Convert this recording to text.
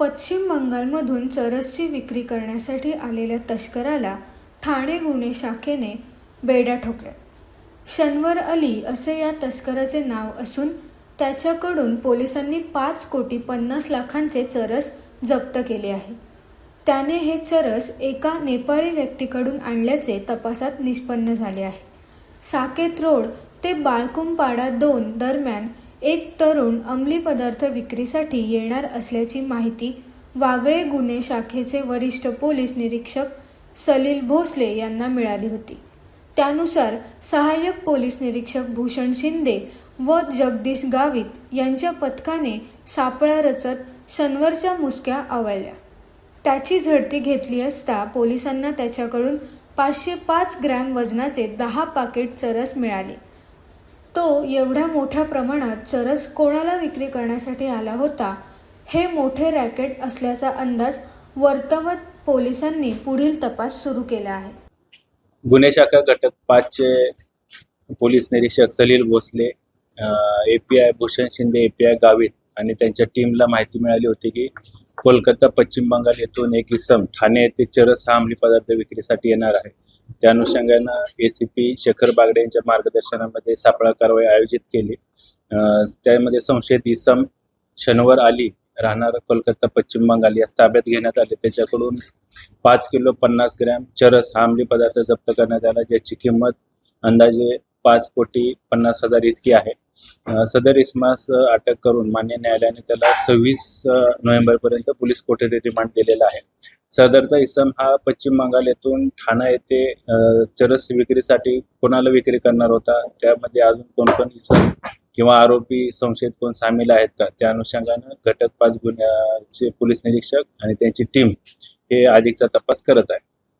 पश्चिम बंगालमधून चरसची विक्री करण्यासाठी आलेल्या तस्कराला ठाणे गुन्हे शाखेने बेड्या ठोकल्या. शनवर अली असे या तस्कराचे नाव असून त्याच्याकडून पोलिसांनी पाच कोटी पन्नास लाखांचे चरस जप्त केले आहे. त्याने हे चरस एका नेपाळी व्यक्तीकडून आणल्याचे तपासात निष्पन्न झाले आहे. साकेत रोड ते बाळकुंपाडा दोन दरम्यान एक तरुण अंमली पदार्थ विक्रीसाठी येणार असल्याची माहिती वागळे गुन्हे शाखेचे वरिष्ठ पोलीस निरीक्षक सलील भोसले यांना मिळाली होती. त्यानुसार सहाय्यक पोलीस निरीक्षक भूषण शिंदे व जगदीश गावित यांच्या पथकाने सापळा रचत शनवरच्या मुसक्या आवळल्या. त्याची झडती घेतली असता पोलिसांना त्याच्याकडून पाचशे पाच ग्रॅम वजनाचे दहा पाकिट चरस मिळाले. एवढ्या मोठ्या प्रमाणात चरस कोणाला विक्री करण्यासाठी आला होता हे मोठे रॅकेट असल्याचा अंदाज वर्तवत पोलिसांनी पुढील तपास सुरू केला आहे. गुन्हे शाखा घटक पाचचे पोलीस निरीक्षक Salil Bhosale A P I Bhushan Shinde A P I Gavit आणि त्यांच्या टीमला माहिती मिळाली होती की कोलकाता पश्चिम बंगाल येथून एक इसम ठाणे येथे चरस हा अंमली पदार्थ विक्रीसाठी येणार आहे. त्या अनुषंगानं A C P Shekhar Bagde यांच्या मार्गदर्शनामध्ये सापळा कारवाई आयोजित केली. त्यामध्ये संशयित इसम शनिवार आली राहणार कोलकाता पश्चिम बंगाल यास ताब्यात घेण्यात आले. त्याच्याकडून पाच किलो पन्नास ग्रॅम चरस हा अंमली पदार्थ जप्त करण्यात आला ज्याची किंमत अंदाजे पाच कोटी पन्नास हजार इतकी आहे. सदर इसमास अटक करून मान्य न्यायालयाने त्याला सव्वीस नोव्हेंबरपर्यंत पोलीस कोठडी रिमांड दिलेला आहे. सदरचा इसम हा पश्चिम बंगाल येथून ठाणा येथे चरस विक्रीसाठी कोणाला विक्री करणार होता? त्यामध्ये अजून कोण कोण इसम किंवा आरोपी संशयित कोण सामील आहेत का? त्या अनुषंगानं घटक पाच गुन्ह्याचे पोलीस निरीक्षक आणि त्यांची टीम हे अधिकचा तपास करत आहे.